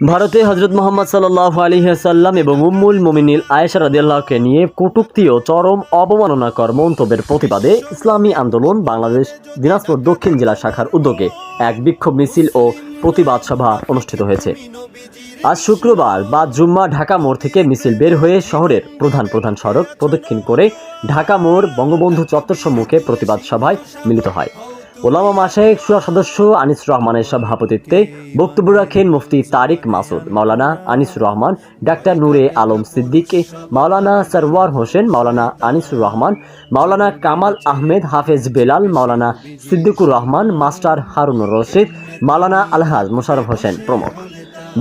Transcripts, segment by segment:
ভারতে হজরত মোহাম্মদ সাল্লাহ আলহিহাসাল্লাম এবং উম্মুল মোমিনিল আয়েশা রাদিয়াল্লাহকে নিয়ে কটূক্তি ও চরম অবমাননাকর মন্তব্যের প্রতিবাদে ইসলামী আন্দোলন বাংলাদেশ, দিনাজপুর, দক্ষিণ জেলা শাখার উদ্যোগে এক বিক্ষোভ মিছিল ও প্রতিবাদ সভা অনুষ্ঠিত হয়েছে। আজ শুক্রবার বা জুম্মা ঢাকা মোড় থেকে মিছিল বের হয়ে শহরের প্রধান প্রধান সড়ক প্রদক্ষিণ করে ঢাকা মোড় বঙ্গবন্ধু চত্বর সম্মুখে প্রতিবাদ সভায় মিলিত হয়। ওলামা মাসায়েক সুরা সদস্য আনিসুর রহমানের সভাপতিত্বে বক্তব্য রাখেন মুফতি তারিক মাসুদ, মাওলানা আনিসুর রহমান, ডাক্তার নূরে আলম সিদ্দিক, মাওলানা সরওয়ার হোসেন, মাওলানা আনিসুর রহমান, মাওলানা কামাল আহমেদ হাফেজ বেলাল, মাওলানা সিদ্দিকুর রহমান, মাস্টার হারুনুর রশিদ, মাওলানা আলহাজ মোশারফ হোসেন প্রমুখ।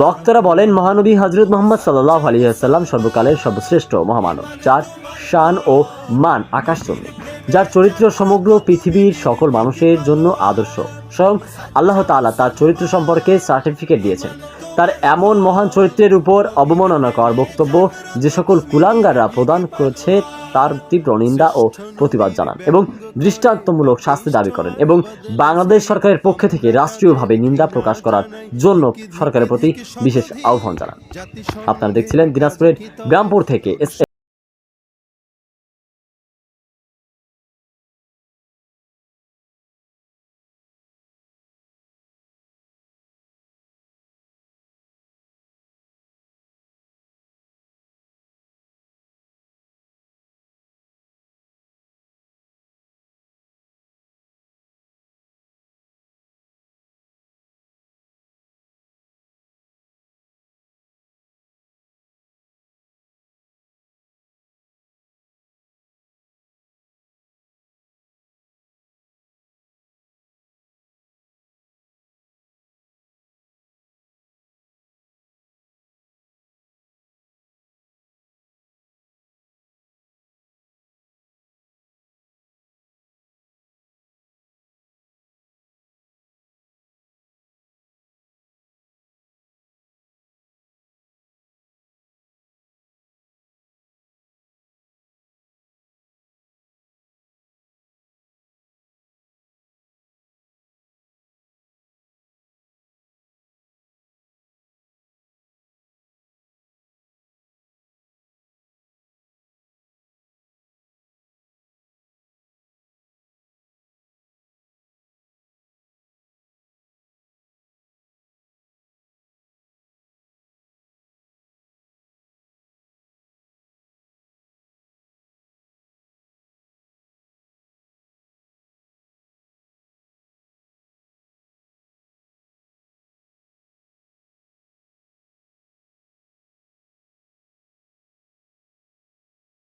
বক্তারা বলেন, মহানবী হজরত মোহাম্মদ সাল্লাহ আলিয়াল্লাম সর্বকালের সর্বশ্রেষ্ঠ মহামানব, যার শান ও মান আকাশচন্দ্র যার চরিত্র সমগ্র পৃথিবীর সকল মানুষের জন্য আদর্শ। স্বয়ং আল্লাহ তাআলা তার চরিত্র সম্পর্কে সার্টিফিকেট দিয়েছেন। তার এমন মহান চরিত্রের উপর অবমাননাকর বক্তব্য যে সকল কুলাঙ্গাররা প্রদান করেছে তার তীব্র নিন্দা ও প্রতিবাদ জানান এবং দৃষ্টান্তমূলক শাস্তি দাবি করেন এবং বাংলাদেশ সরকারের পক্ষ থেকে রাষ্ট্রীয়ভাবে নিন্দা প্রকাশ করার জন্য সরকারের প্রতি বিশেষ আহ্বান জানান। আপনারা দেখছিলেন দিনাজপুরের গ্রামপুর থেকে এস